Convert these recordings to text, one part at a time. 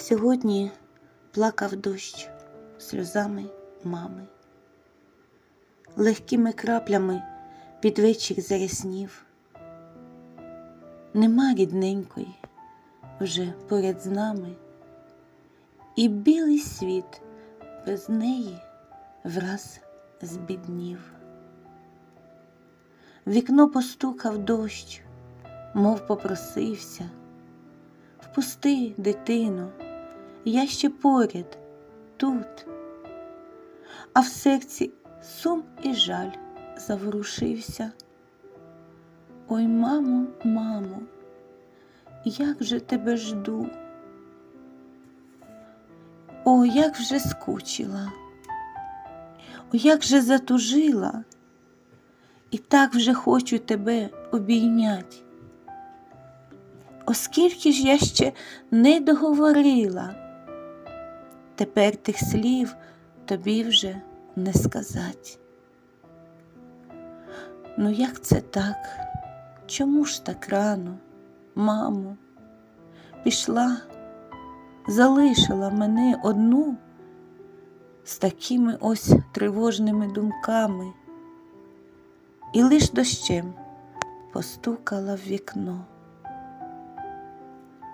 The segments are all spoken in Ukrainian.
Сьогодні плакав дощ сльозами мами. Легкими краплями під вечір заряснів. Нема рідненької вже поряд з нами, і білий світ без неї враз збіднів. Вікно постукав дощ, мов попросився. Впусти, дитино, я ще поряд, тут, а в серці сум і жаль заворушився. Ой, мамо, мамо, як же тебе жду. О, як вже скучила, о, як же затужила, і так вже хочу тебе обійнять. Оскільки ж я ще не договорила, тепер тих слів тобі вже не сказать. Ну як це так? Чому ж так рано, мамо? Пішла, залишила мене одну з такими ось тривожними думками, і лиш дощем постукала в вікно.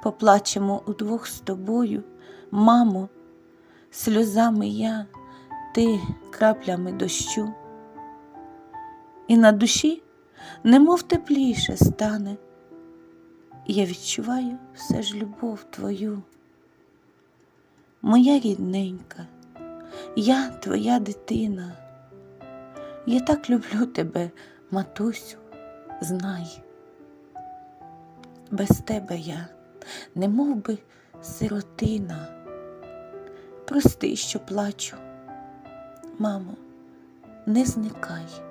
Поплачемо удвох з тобою, мамо, сльозами я, ти краплями дощу. І на душі немов тепліше стане, я відчуваю все ж любов твою. Моя рідненька, я твоя дитина. Я так люблю тебе, матусю, знай. Без тебе я, не мов би сиротина. Прости, що плачу. Мамо, не зникай.